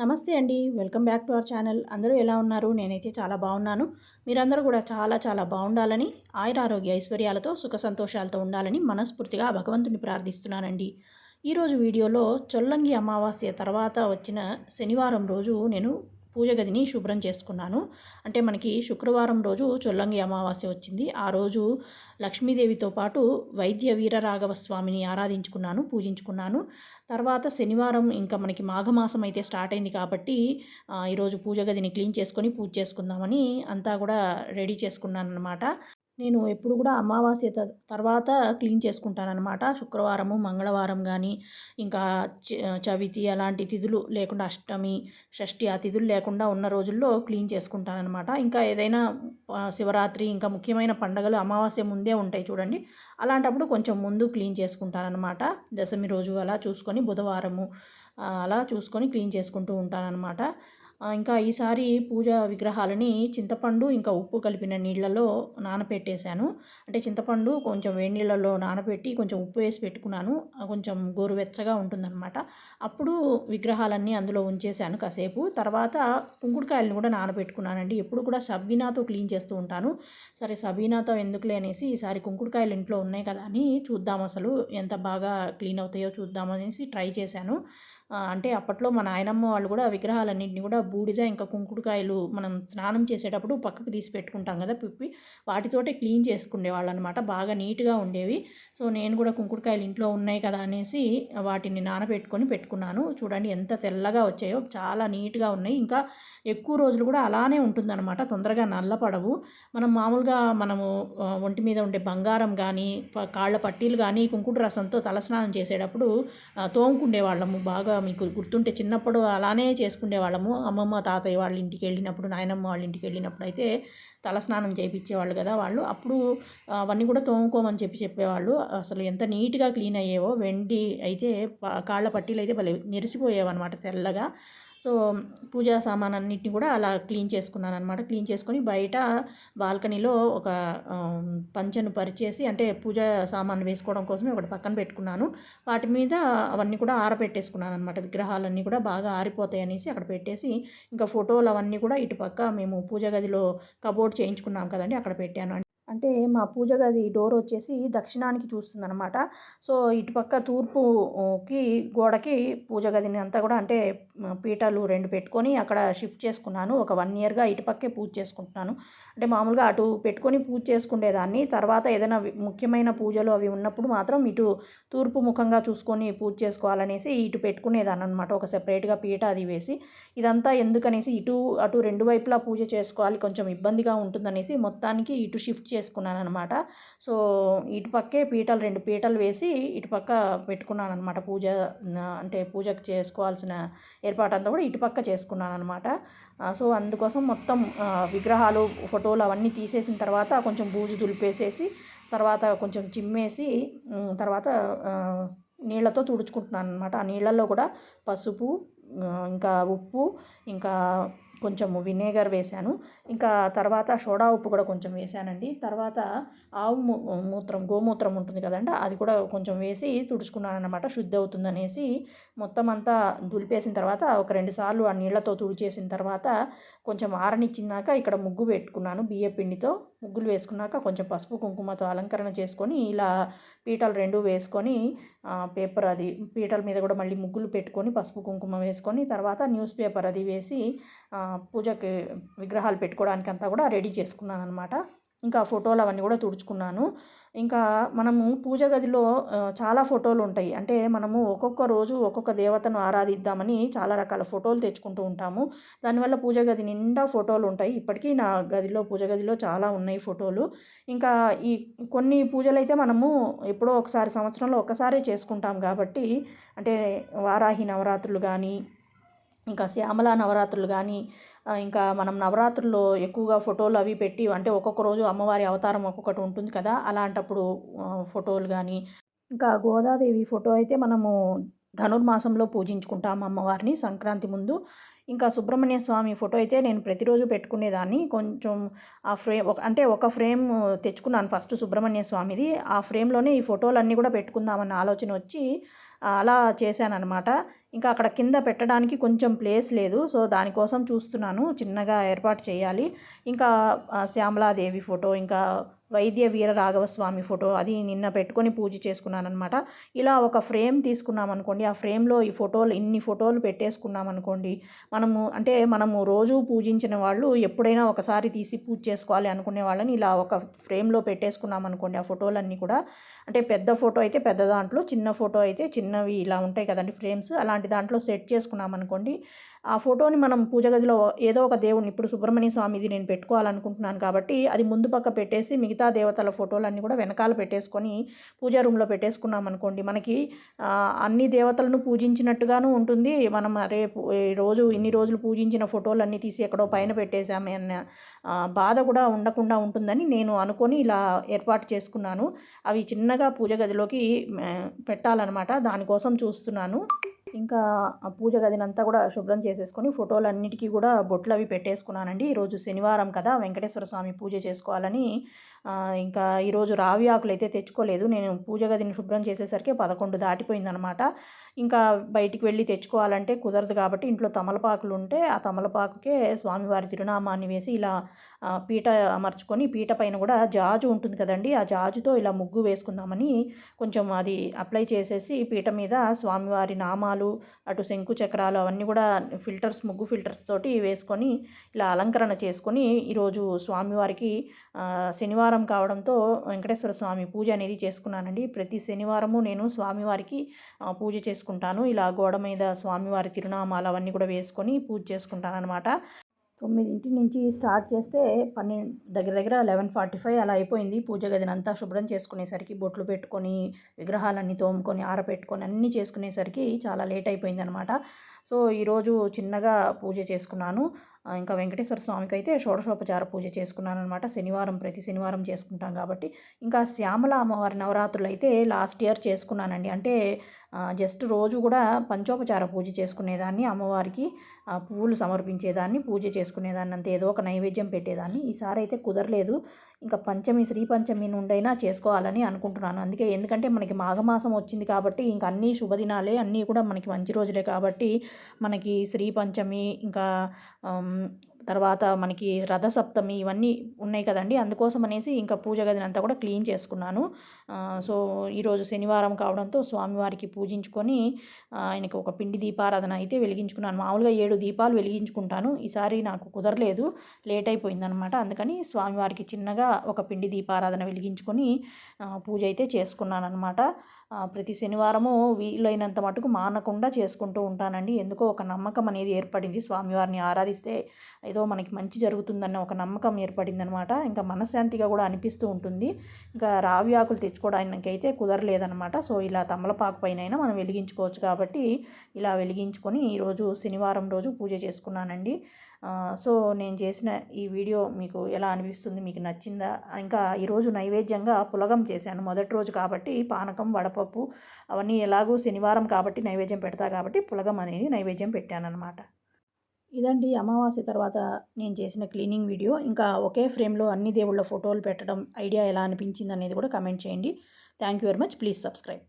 నమస్తే అండి. Welcome back to our channel. అందరూ ఎలా ఉన్నారు? నేనైతే చాలా బాగున్నాను. మీరందరూ కూడా చాలా చాలా బాగుండాలని ఆయురారోగ్య ఐశ్వర్యాలతో సుఖ సంతోషాలతో ఉండాలని మనస్ఫూర్తిగా భగవంతుని ప్రార్థిస్తున్నానండి. ఈరోజు వీడియోలో చొల్లంగి అమావాస్య తర్వాత వచ్చిన శనివారం రోజు నేను పూజ గదిని శుభ్రం చేసుకున్నాను. అంటే మనకి శుక్రవారం రోజు చొల్లంగి అమావాస్య వచ్చింది. ఆ రోజు లక్ష్మీదేవితో పాటు వైద్య వీరరాఘవ స్వామిని ఆరాధించుకున్నాను పూజించుకున్నాను. తర్వాత శనివారం ఇంకా మనకి మాఘమాసం అయితే స్టార్ట్ అయింది కాబట్టి ఈరోజు పూజ గదిని క్లీన్ చేసుకొని పూజ చేసుకుందామని అంతా కూడా రెడీ చేసుకున్నాను అనమాట నేను ఎప్పుడు కూడా అమావాస్య తర్వాత క్లీన్ చేసుకుంటాను అనమాట శుక్రవారము మంగళవారం కానీ ఇంకా చ- చవితి అలాంటి తిథులు లేకుండా అష్టమి షష్ఠి ఆ తిథులు లేకుండా ఉన్న రోజుల్లో క్లీన్ చేసుకుంటాను అనమాట ఇంకా ఏదైనా శివరాత్రి ఇంకా ముఖ్యమైన పండగలు అమావాస్య ముందే ఉంటాయి చూడండి. అలాంటప్పుడు కొంచెం ముందు క్లీన్ చేసుకుంటానమాట దశమి రోజు అలా చూసుకొని బుధవారము అలా చూసుకొని క్లీన్ చేసుకుంటూ ఉంటానన్నమాట. ఇంకా ఈసారి పూజ విగ్రహాలని చింతపండు ఇంకా ఉప్పు కలిపిన నీళ్ళలో నానపెట్టేశాను. అంటే చింతపండు కొంచెం వేడి నీళ్ళలో నానబెట్టి కొంచెం ఉప్పు వేసి పెట్టుకున్నాను. కొంచెం గోరువెచ్చగా ఉంటుందన్నమాట. అప్పుడు విగ్రహాలన్నీ అందులో ఉంచేశాను కాసేపు. తర్వాత కుంకుడుకాయలను కూడా నానబెట్టుకున్నానండి. ఎప్పుడు కూడా సబీనాతో క్లీన్ చేస్తూ ఉంటాను. సరే సబీనాతో ఎందుకులే అనేసి ఈసారి కుంకుడుకాయలు ఇంట్లో ఉన్నాయి కదా అని చూద్దాం అసలు ఎంత బాగా క్లీన్ అవుతాయో చూద్దామనేసి ట్రై చేశాను. అంటే అప్పట్లో మన నాయనమ్మ వాళ్ళు కూడా విగ్రహాలన్నింటినీ కూడా బూడిద ఇంకా కుంకుడుకాయలు మనం స్నానం చేసేటప్పుడు పక్కకు తీసి పెట్టుకుంటాం కదా పిప్పి. వాటితోటే క్లీన్ చేసుకునేవాళ్ళు అనమాట బాగా నీట్గా ఉండేవి. సో నేను కూడా కుంకుడుకాయలు ఇంట్లో ఉన్నాయి కదా అనేసి వాటిని నానబెట్టుకొని పెట్టుకున్నాను. చూడండి ఎంత తెల్లగా వచ్చాయో చాలా నీట్గా ఉన్నాయి. ఇంకా ఎక్కువ రోజులు కూడా అలానే ఉంటుందన్నమాట. తొందరగా నల్లపడవు. మనం మామూలుగా మనము ఒంటి మీద ఉండే బంగారం కానీ కాళ్ళ పట్టీలు కానీ కుంకుడు రసంతో తలస్నానం చేసేటప్పుడు తోముకుండే వాళ్ళము బాగా మీకు గుర్తుంటే చిన్నప్పుడు అలానే చేసుకునే వాళ్ళము. అమ్మమ్మ తాతయ్య వాళ్ళ ఇంటికి వెళ్ళినప్పుడు నాయనమ్మ వాళ్ళ ఇంటికి వెళ్ళినప్పుడు అయితే తలస్నానం చేయించేవాళ్ళు కదా వాళ్ళు. అప్పుడు అవన్నీ కూడా తోముకోమని చెప్పి చెప్పేవాళ్ళు. అసలు ఎంత నీట్గా క్లీన్ అయ్యేవో వెండి అయితే కాళ్ళ పట్టీలు అయితే భలే మెరిసిపోయేవన్నమాట తెల్లగా. సో పూజా సామాన్ అన్నింటినీ కూడా అలా క్లీన్ చేసుకున్నాను అనమాట క్లీన్ చేసుకొని బయట బాల్కనీలో ఒక పంచను పరిచేసి అంటే పూజా సామాన్ వేసుకోవడం కోసమే ఒకటి పక్కన పెట్టుకున్నాను. వాటి మీద అవన్నీ కూడా ఆరబెట్టేసుకున్నాను అనమాట విగ్రహాలన్నీ కూడా బాగా ఆరిపోతాయి అనేసి అక్కడ పెట్టేసి ఇంకా ఫోటోలు అవన్నీ కూడా ఇటు పక్క మేము పూజ గదిలో కబోర్డ్ చేయించుకున్నాం కదండి అక్కడ పెట్టాను. అంటే మా పూజ గది డోర్ వచ్చేసి దక్షిణానికి చూస్తుందనమాట సో ఇటుపక్క తూర్పుకి గోడకి పూజ గదిని అంతా కూడా అంటే పీఠాలు రెండు పెట్టుకొని అక్కడ షిఫ్ట్ చేసుకున్నాను. ఒక వన్ ఇయర్గా ఇటుపక్కే పూజ చేసుకుంటున్నాను. అంటే మామూలుగా అటు పెట్టుకొని పూజ చేసుకునేదాన్ని తర్వాత ఏదైనా ముఖ్యమైన పూజలు అవి ఉన్నప్పుడు మాత్రం ఇటు తూర్పు ముఖంగా చూసుకొని పూజ చేసుకోవాలనేసి ఇటు పెట్టుకునేదాన్ని అనమాట ఒక సెపరేట్గా పీట అది వేసి. ఇదంతా ఎందుకనేసి ఇటు అటు రెండు వైపులా పూజ చేసుకోవాలి. కొంచెం ఇబ్బందిగా ఉంటుందనేసి మొత్తానికి ఇటు షిఫ్ట్ చేసుకున్నాను అనమాట సో ఇటుపక్కే పీటలు రెండు పీటలు వేసి ఇటుపక్క పెట్టుకున్నాను అనమాట పూజ అంటే పూజకు చేసుకోవాల్సిన ఏర్పాటు అంతా కూడా ఇటుపక్క చేసుకున్నాను అనమాట సో అందుకోసం మొత్తం విగ్రహాలు ఫోటోలు అవన్నీ తీసేసిన తర్వాత కొంచెం బూజు దులిపేసేసి తర్వాత కొంచెం చిమ్మేసి తర్వాత నీళ్ళతో తుడుచుకుంటున్నాను అనమాట ఆ నీళ్ళల్లో కూడా పసుపు ఇంకా ఉప్పు ఇంకా కొంచెం వినేగర్ వేశాను. ఇంకా తర్వాత సోడా ఉప్పు కూడా కొంచెం వేశానండి. తర్వాత ఆవు మూత్రం గోమూత్రం ఉంటుంది కదండి అది కూడా కొంచెం వేసి తుడుచుకున్నాను అనమాట శుద్ధి అవుతుందనేసి మొత్తం అంతా దులిపేసిన తర్వాత ఒక రెండు సార్లు ఆ నీళ్ళతో తుడిచేసిన తర్వాత కొంచెం ఆరనిచ్చినాక ఇక్కడ ముగ్గు పెట్టుకున్నాను బియ్య పిండితో. ముగ్గులు వేసుకున్నాక కొంచెం పసుపు కుంకుమతో అలంకరణ చేసుకొని ఇలా పీటలు రెండు వేసుకొని పేపర్ అది పీటల మీద కూడా మళ్ళీ ముగ్గులు పెట్టుకొని పసుపు కుంకుమ వేసుకొని తర్వాత న్యూస్ పేపర్ అది వేసి పూజకి విగ్రహాలు పెట్టుకోవడానికి అంతా కూడా రెడీ చేసుకున్నాను అనమాట ఇంకా ఫోటోలు అవన్నీ కూడా తుడుచుకున్నాను. ఇంకా మనము పూజ గదిలో చాలా ఫోటోలు ఉంటాయి. అంటే మనము ఒక్కొక్క రోజు ఒక్కొక్క దేవతను ఆరాధిద్దామని చాలా రకాల ఫోటోలు తెచ్చుకుంటూ ఉంటాము. దానివల్ల పూజ గది నిండా ఫోటోలు ఉంటాయి. ఇప్పటికీ నా గదిలో పూజ గదిలో చాలా ఉన్నాయి ఫోటోలు. ఇంకా ఈ కొన్ని పూజలు అయితే మనము ఎప్పుడో ఒకసారి సంవత్సరంలో ఒకసారే చేసుకుంటాం కాబట్టి అంటే వారాహి నవరాత్రులు కానీ ఇంకా శ్యామల నవరాత్రులు కానీ ఇంకా మనం నవరాత్రుల్లో ఎక్కువగా ఫోటోలు అవి పెట్టి అంటే ఒక్కొక్క రోజు అమ్మవారి అవతారం ఒక్కొక్కటి ఉంటుంది కదా అలాంటప్పుడు ఫోటోలు కానీ ఇంకా గోదాదేవి ఫోటో అయితే మనము ధనుర్మాసంలో పూజించుకుంటాం అమ్మవారిని సంక్రాంతి ముందు. ఇంకా సుబ్రహ్మణ్య స్వామి ఫోటో అయితే నేను ప్రతిరోజు పెట్టుకునేదాన్ని. కొంచెం ఆ ఫ్రేమ్ ఒక అంటే ఒక ఫ్రేమ్ తెచ్చుకున్నాను ఫస్ట్ సుబ్రహ్మణ్య స్వామిది. ఆ ఫ్రేమ్లోనే ఈ ఫోటోలన్నీ కూడా పెట్టుకుందామన్న ఆలోచన వచ్చి అలా చేశానన్నమాట. ఇంకా అక్కడ కింద పెట్టడానికి కొంచెం ప్లేస్ లేదు. సో దానికోసం చూస్తున్నాను. చిన్నగా ఏర్పాటు చేయాలి. ఇంకా శ్యామలాదేవి ఫోటో ఇంకా వైద్య వీర రాఘవస్వామి ఫోటో అది నిన్న పెట్టుకొని పూజ చేసుకున్నాను అనమాట ఇలా ఒక ఫ్రేమ్ తీసుకున్నాం అనుకోండి ఆ ఫ్రేమ్లో ఈ ఫోటోలు ఇన్ని ఫోటోలు పెట్టేసుకున్నాం అనుకోండి మనము అంటే మనము రోజు పూజించిన వాళ్ళు ఎప్పుడైనా ఒకసారి తీసి పూజ చేసుకోవాలి అనుకునే వాళ్ళని ఇలా ఒక ఫ్రేమ్లో పెట్టేసుకున్నాం అనుకోండి ఆ ఫోటోలన్నీ కూడా. అంటే పెద్ద ఫోటో అయితే పెద్ద దాంట్లో చిన్న ఫోటో అయితే చిన్నవి ఇలా ఉంటాయి కదండి ఫ్రేమ్స్ అలాంటి దాంట్లో సెట్ చేసుకున్నాం అనుకోండి ఆ ఫోటోని మనం పూజ గదిలో ఏదో ఒక దేవుని ఇప్పుడు సుబ్రహ్మణ్య స్వామిది నేను పెట్టుకోవాలనుకుంటున్నాను కాబట్టి అది ముందు పక్క పెట్టేసి మిగతా దేవతల ఫోటోలన్నీ కూడా వెనకాల పెట్టేసుకొని పూజా రూమ్లో పెట్టేసుకున్నాం అనుకోండి. మనకి అన్ని దేవతలను పూజించినట్టుగాను ఉంటుంది. మనం రేపు రోజు ఇన్ని రోజులు పూజించిన ఫోటోలన్నీ తీసి ఎక్కడో పైన పెట్టేశామే అన్న బాధ కూడా ఉండకుండా ఉంటుందని నేను అనుకొని ఇలా ఏర్పాటు చేసుకున్నాను. అవి చిన్నగా పూజ గదిలోకి పెట్టాలన్నమాట. దానికోసం చూస్తున్నాను. ఇంకా పూజ గదినంతా కూడా శుభ్రం చేసేసుకొని ఫోటోలన్నిటికీ కూడా బొట్లు అవి పెట్టేసుకున్నానండి. ఈరోజు శనివారం కదా వెంకటేశ్వర స్వామి పూజ చేసుకోవాలని ఇంకా ఈరోజు రావి ఆకులు అయితే తెచ్చుకోలేదు. నేను పూజ గదిని శుభ్రం చేసేసరికి పదకొండు దాటిపోయిందనమాట ఇంకా బయటికి వెళ్ళి తెచ్చుకోవాలంటే కుదరదు కాబట్టి ఇంట్లో తమలపాకులు ఉంటే ఆ తమలపాకుకే స్వామివారి తిరునామాన్ని వేసి ఇలా పీట అమర్చుకొని పీట పైన కూడా జాజు ఉంటుంది కదండి. ఆ జాజుతో ఇలా ముగ్గు వేసుకుందామని కొంచెం అది అప్లై చేసేసి పీట మీద స్వామివారి నామాలు అటు శంకు చక్రాలు అవన్నీ కూడా ఫిల్టర్స్ ముగ్గు ఫిల్టర్స్ తోటి వేసుకొని ఇలా అలంకరణ చేసుకొని ఈరోజు స్వామివారికి శనివారం కావడంతో వెంకటేశ్వర స్వామి పూజ అనేది చేసుకున్నానండి. ప్రతి శనివారము నేను స్వామివారికి పూజ చేసుకుంటాను. ఇలా గోడ మీద స్వామివారి తిరునామాలు అవన్నీ కూడా వేసుకొని పూజ చేసుకుంటాను అనమాట తొమ్మిదింటి నుంచి స్టార్ట్ చేస్తే పన్నెండు దగ్గర దగ్గర లెవెన్ ఫార్టీ ఫైవ్ అలా అయిపోయింది. పూజ గదినంతా శుభ్రం చేసుకునేసరికి బొట్లు పెట్టుకొని విగ్రహాలన్నీ తోముకొని ఆరపెట్టుకొని అన్నీ చేసుకునేసరికి చాలా లేట్ అయిపోయింది అనమాట సో ఈరోజు చిన్నగా పూజ చేసుకున్నాను. ఇంకా వెంకటేశ్వర స్వామికి అయితే షోడశోపచార పూజ చేసుకున్నాను అనమాట శనివారం ప్రతి శనివారం చేసుకుంటాం కాబట్టి. ఇంకా శ్యామల అమ్మవారి నవరాత్రులు అయితే లాస్ట్ ఇయర్ చేసుకున్నానండి. అంటే జస్ట్ రోజు కూడా పంచోపచార పూజ చేసుకునేదాన్ని అమ్మవారికి పువ్వులు సమర్పించేదాన్ని పూజ చేసుకునేదాన్ని అంతే ఏదో ఒక నైవేద్యం పెట్టేదాన్ని. ఈసారి అయితే కుదరలేదు. ఇంకా పంచమి శ్రీ పంచమి నుండైనా చేసుకోవాలని అనుకుంటున్నాను. అందుకే ఎందుకంటే మనకి మాఘమాసం వచ్చింది కాబట్టి ఇంక అన్నీ శుభదినాలే అన్నీ కూడా మనకి మంచి రోజులే కాబట్టి మనకి శ్రీ పంచమి ఇంకా తర్వాత మనకి రథసప్తమి ఇవన్నీ ఉన్నాయి కదండి. అందుకోసం అనేసి ఇంకా పూజ గదిని అంతా కూడా క్లీన్ చేసుకున్నాను. సో ఈరోజు శనివారం కావడంతో స్వామివారికి పూజించుకొని ఆయనకి ఒక పిండి దీపారాధన అయితే వెలిగించుకున్నాను. మామూలుగా ఏడు దీపాలు వెలిగించుకుంటాను. ఈసారి నాకు కుదరలేదు. లేట్ అయిపోయిందనమాట. అందుకని స్వామివారికి చిన్నగా ఒక పిండి దీపారాధన వెలిగించుకొని పూజ అయితే చేసుకున్నాను అనమాట ప్రతి శనివారము వీలైనంత మటుకు మానకుండా చేసుకుంటూ ఉంటానండి. ఎందుకో ఒక నమ్మకం అనేది ఏర్పడింది స్వామివారిని ఆరాధిస్తే. ఏదో మనకి మంచి జరుగుతుందన్న ఒక నమ్మకం ఏర్పడిందనమాట ఇంకా మనశ్శాంతిగా కూడా అనిపిస్తూ ఉంటుంది. ఇంకా రావి ఆకులు తెచ్చుకోవడానికి అయితే కుదరలేదనమాట సో ఇలా తమలపాకు పైన మనం వెలిగించుకోవచ్చు కాబట్టి ఇలా వెలిగించుకొని ఈరోజు శనివారం రోజు పూజ చేసుకున్నానండి. సో నేను చేసిన ఈ వీడియో మీకు ఎలా అనిపిస్తుంది? మీకు నచ్చిందా? ఇంకా ఈరోజు నైవేద్యంగా పులగం చేశాను. మొదటి రోజు కాబట్టి పానకం వడపప్పు అవన్నీ ఎలాగూ శనివారం కాబట్టి నైవేద్యం పెడతా కాబట్టి పులగం అనేది నైవేద్యం పెట్టాను అనమాట ఇదండి అమావాస్య తర్వాత నేను చేసిన క్లీనింగ్ వీడియో. ఇంకా ఒకే ఫ్రేమ్లో అన్ని దేవుళ్ళ ఫోటోలు పెట్టడం ఐడియా ఎలా అనిపించింది అనేది కూడా కమెంట్ చేయండి. Thank you very much. Please subscribe.